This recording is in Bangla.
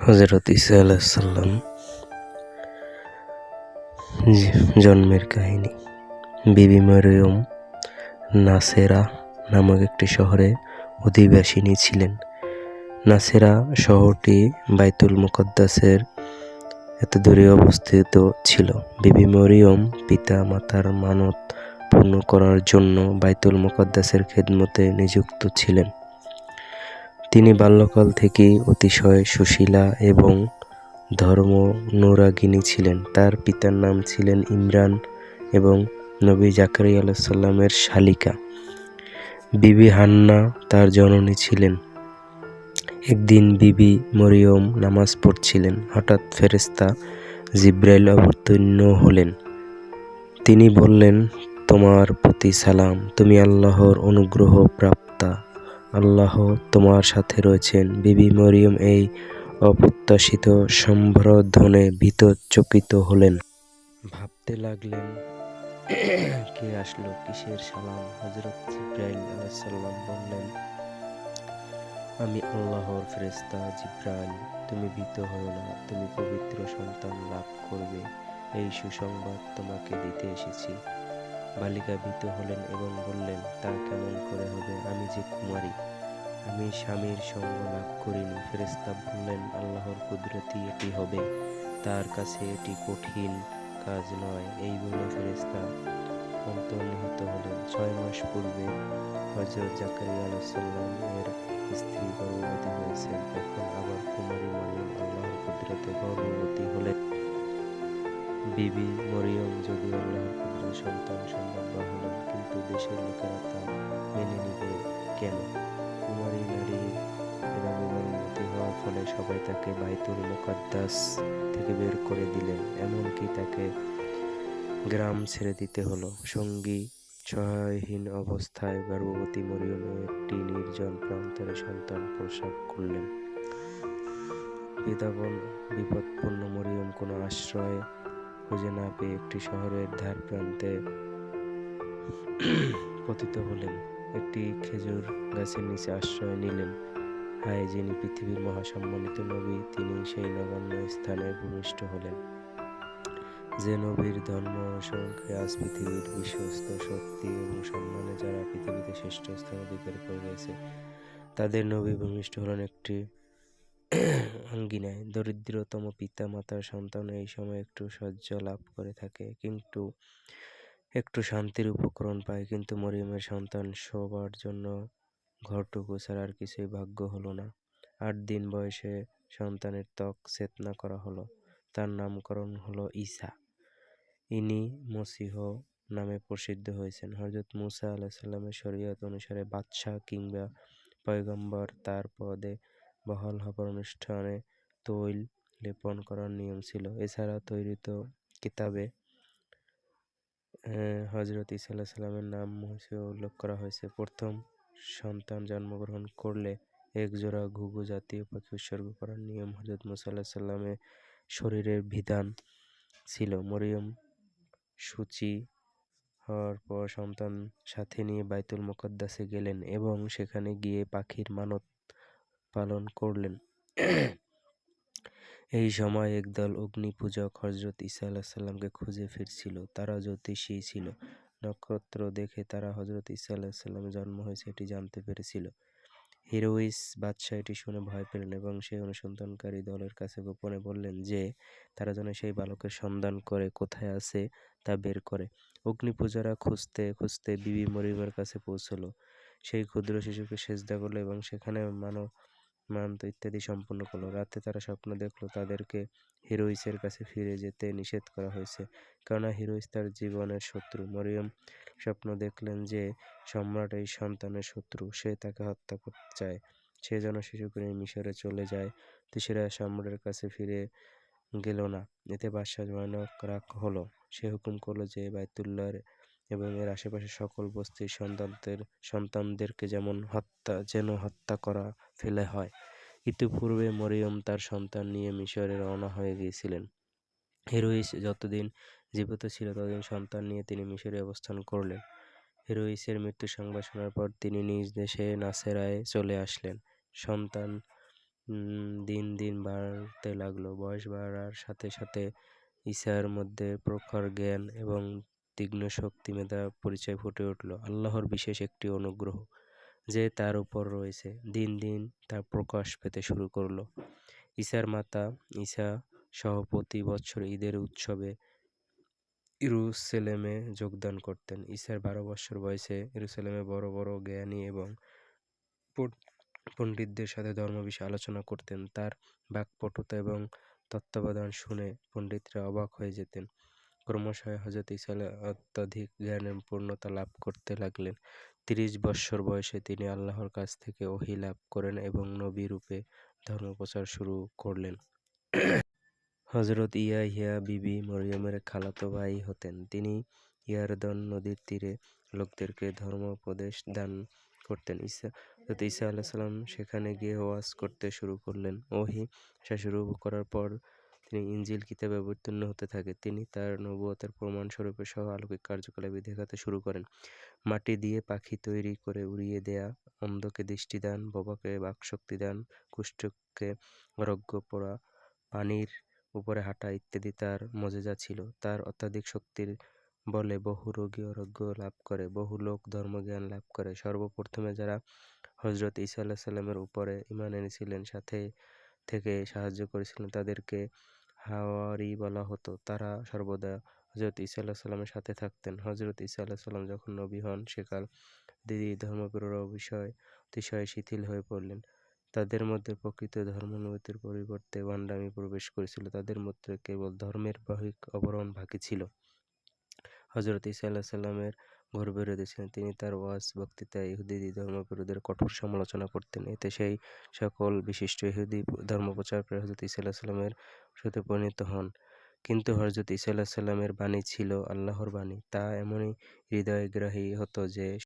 হজরত ইসা আলাহিসাল্লাম জন্মের কাহিনী। বিবি মরিয়ম নাসেরা নামক একটি শহরে অধিবাসিনী ছিলেন। নাসেরা শহরটি বাইতুল মুকদ্দাসের এত দূরে অবস্থিত ছিল। বিবি মরিয়ম পিতা মাতার মানত পূর্ণ করার জন্য বাইতুল মুকদ্দাসের খেদমতে নিযুক্ত ছিলেন। তিনি বাল্যকাল থেকেই অতিশয় সুশীলা এবং ধর্ম ধর্মনুরাগিনী ছিলেন। তার পিতার নাম ছিলেন ইমরান এবং নবী জাকারি আলাইসাল্লামের শালিকা। বিবি হান্না তার জননী ছিলেন। একদিন বিবি মরিয়ম নামাজ পড়ছিলেন। হঠাৎ ফেরেস্তা জিব্রাইল অবতীর্ণ হলেন। তিনি বললেন, তোমার প্রতি সালাম। তুমি আল্লাহর অনুগ্রহ প্রাপ্তা। আল্লাহ তোমার সাথে রয়েছেন। বিবি মরিয়ম এই অপ্রত্যাশিত সম্বর্ধনে ভীত চকিত হলেন। ভাবতে লাগলেন, কে আসলো, কিসের সালাম? হজরত জিব্রাইল আলাইসাল্লাম বললেন, আমি আল্লাহর ফেরেস্তা জিব্রাইল, তুমি ভীত হও না, তুমি পবিত্র সন্তান লাভ করবে। এই সুসংবাদ তোমাকে দিতে এসেছি। বালিকা ভীত হলেন এবং বললেন, তা কেমন করে হবে? আমি যে কুমারী, আমি স্বামীর সঙ্গ লাভ করিনি। ফেরেস্তা বললেন, আল্লাহর কুদরতি এটি হবে। তার কাছে এটি কঠিন কাজ নয়। এই বলে ফেরেস্তা অন্তর্নিহিত হলেন। ছয় মাস পূর্বে হজরত জাকারিয়া আলাইসাল্লাম এর স্ত্রী গর্ভবতী হয়েছেন। এখন আবার কুমারী মরিয়ম আল্লাহর কুদরতে গর্ভবতী হলেন। বিবি মরিয়ম যদি আল্লাহর কুদরত সন্তান সম্ভব হলেন কিন্তু দেশের লোকেরা তা মেনে নিবে কেন? কুমারী নারী এভাবে গর্ভবতী হওয়ার ফলে সবাই তাকে বাইতুল মুকাদ্দাস থেকে বের করে দিলেন। এমনকি তাকে গ্রাম ছেড়ে দিতে হলো। সঙ্গী সহায়হীন অবস্থায় গর্ভবতী মরিয়ম একটি নির্জন প্রান্তরে সন্তান প্রসব করলেন। বিদাবন বিপদপূর্ণ মরিয়ম কোনো আশ্রয় খুঁজে না পেয়ে একটি শহরের ধার প্রান্তে পতিত হলেন। একটি খেজুর গাছের নিচে আশ্রয় নিলেন। হায়, যিনি পৃথিবীর মহাসম্মানিত নবী, তিনি সেই নগণ্য স্থানে ভূমিষ্ঠ হলেন। যে নবীর ধর্ম অনুসরণকে আজ পৃথিবীর বিশ্বস্ত শক্তি এবং সম্মানে যারা পৃথিবীতে শ্রেষ্ঠ স্থান অধিকার করে রয়েছে তাদের নবী ভূমিষ্ঠ হলেন একটি আঙ্গিনায় দরিদ্রতম পিতা মাতার সন্তান এই সময় একটু সহ্য লাভ করে থাকে, কিন্তু একটু শান্তির উপকরণ পায়, কিন্তু মরিয়মের সন্তান সবার জন্য ঘরটুকু ছাড়া আর কিছুই ভাগ্য হলো না। আট দিন বয়সে সন্তানের ত্বক চেতনা করা হলো, তার নামকরণ হলো ঈসা। ইনি মসিহ নামে প্রসিদ্ধ হয়েছেন। হজরত মুসা আল্লাহ সাল্লামের শরীয়ত অনুসারে বাদশাহ কিংবা পয়গম্বর তার পদে বহাল হবার অনুষ্ঠানে তৈল লেপন করার নিয়ম ছিল। এছাড়া তৈরিত কিতাবে হজরত ইসা আল্লাহ সাল্লামের নাম হিসেবে উল্লেখ করা হয়েছে। প্রথম সন্তান জন্মগ্রহণ করলে এক জোড়া ঘুঘু জাতীয় পাখি উৎসর্গ করার নিয়ম হজরত মুসাল্লাহ সাল্লামের শরীরের বিধান ছিল। মরিয়ম সূচি হওয়ার পর সন্তান সাথে নিয়ে বাইতুল মোকদ্দাসে গেলেন এবং সেখানে গিয়ে পাখির মানত পালন করলেন। এই সময় একদল অগ্নি পূজক হজরত ইসা আলাহিসাল্লামকে খুঁজে ফিরছিল। তারা জ্যোতিষী ছিল। নক্ষত্র দেখে তারা হজরত ইসা আলাহিসাল্লামের জন্ম হয়েছে এটি জানতে পেরেছিল। হিরোইস বাদশাহ এটি শুনে ভয় পেলেন এবং সেই অনুসন্ধানকারী দলের কাছে গোপনে বললেন যে, তারা যেন সেই বালকের সন্ধান করে, কোথায় আছে তা বের করে। অগ্নি পূজারা খুঁজতে খুঁজতে বিবি মরিবার কাছে পৌঁছলো। সেই ক্ষুদ্র শিশুকে সেজদা করল এবং সেখানে মানব মান্ত ইত্যাদি সম্পূর্ণ করল। রাতে তারা স্বপ্ন দেখল তাদেরকে হিরোইসের কাছে ফিরে যেতে নিষেধ করা হয়েছে। কেননা হিরোইস তার জীবনের শত্রু। মরিয়ম স্বপ্ন দেখলেন যে সম্রাট এই সন্তানের শত্রু। সে তাকে হত্যা করতে চায়। সে যেন শিশুকে মিশরে চলে যায়। তিসেরা সম্রাটের কাছে ফিরে গেল না। এতে বাদশাহ ভয়ানক রাগ হলো। সে হুকুম করল যে বাইতুল্লাহর এবং এর আশেপাশে সকল বস্তির সন্তানদের সন্তানদেরকে যেমন হত্যা, যেন হত্যা করা ফেলে হয়। ইতিপূর্বে মরিয়ম তার সন্তান নিয়ে মিশরে রওনা হয়ে গিয়েছিলেন। হিরোইস যতদিন জীবিত ছিল, ততদিন সন্তান নিয়ে তিনি মিশরে অবস্থান করলেন। হিরোইসের মৃত্যু সংবাদ শোনার পর তিনি নিজ দেশে নাসেরায় চলে আসলেন। সন্তান দিন দিন বাড়তে লাগল। বয়স বাড়ার সাথে সাথে ঈসার মধ্যে প্রখর জ্ঞান এবং তীক্ষ্ণ শক্তি মেধা পরিচয় ফুটে উঠল। আল্লাহর বিশেষ একটি অনুগ্রহ। যে তার উপর রয়েছে দিন দিন তার প্রকাশ পেতে শুরু করল। ঈসার মাতা ঈসা সহ প্রতি বছর ঈদের উৎসবে ইরুসেলেমে যোগদান করতেন। ঈসার বারো বছর বয়সে ইরুসেলেমে বড় বড় জ্ঞানী এবং পণ্ডিতদের সাথে ধর্ম বিষয়ে আলোচনা করতেন। তার বাকপটুতা এবং তত্ত্বাবধান শুনে পণ্ডিতরা অবাক হয়ে যেতেন। ক্রমশ হজরত ঈসা অত্যাধিক জ্ঞানের পূর্ণতা লাভ করতে লাগলেন। তিরিশ বৎসর বয়সে তিনি আল্লাহর কাছ থেকে ওহি লাভ করেন এবং নবী রূপে ধর্মপ্রচার শুরু করলেন। হজরত ইয়াহিয়া বিবি মরিয়মের খালাতো ভাই হতেন। তিনি ইয়ারদন নদীর তীরে লোকদেরকে ধর্ম উপদেশ দান করতেন। ঈসা হজরত ঈসা আল্লাহ সাল্লাম সেখানে গিয়ে ওয়াজ করতে শুরু করলেন। ওহি শুরু করার পর তিনি ইঞ্জিল কিতাবে অবতীর্ণ হতে থাকে, তিনি তার নবুয়তের প্রমাণস্বরূপে সহ আলৌকিক কার্যকলাপে দেখাতে শুরু করেন। মাটি দিয়ে পাখি তৈরি করে উড়িয়ে দেয়া, অন্ধকে দৃষ্টিদান বোবাকে বাকশক্তি দান, কুষ্ঠকে আরোগ্য পড়া, পানির উপরে হাঁটা ইত্যাদি তার মজেজা ছিল। তার অত্যাধিক শক্তির বলে বহু রোগী আরোগ্য লাভ করে, বহু লোক ধর্মজ্ঞান লাভ করে। সর্বপ্রথমে যারা হজরত ঈসা আল্লাহ সাল্লামের উপরে ইমান এনেছিলেন, সাথে থেকে সাহায্য করেছিলেন, তাদেরকে হাওয়ারি বলা হতো। তারা সর্বদা হজরত ঈসা আল্লাহ সাল্লামের সাথে থাকতেন। হজরত ঈসা আল্লাহ সাল্লাম যখন নবী হন, সেকাল দিদি ধর্মপ্রিয় বিষয় অতিশয় শিথিল হয়ে পড়লেন। তাদের মধ্যে প্রকৃত ধর্মানুভূতির পরিবর্তে ভান্ডামি প্রবেশ করেছিল। তাদের মধ্যে কেবল ধর্মের বাহিক অবরণ বাকি ছিল। হজরত ইসা আল্লাহ সাল্লামের ঘোর বিরোধী ছিলেন তিনি তার ওয়াজ বক্তৃতায় ইহুদি ধর্মবিরোধের কঠোর সমালোচনা করতেন। এতে সেই সকল বিশিষ্ট ইহুদি ধর্মপ্রচারক হজরত ইসা সাল্লামের সাথে পরিণত হন। কিন্তু হজরত ইসা সাল্লামের বাণী ছিল আল্লাহর বাণী। তা এমনই হৃদয়গ্রাহী হতো যে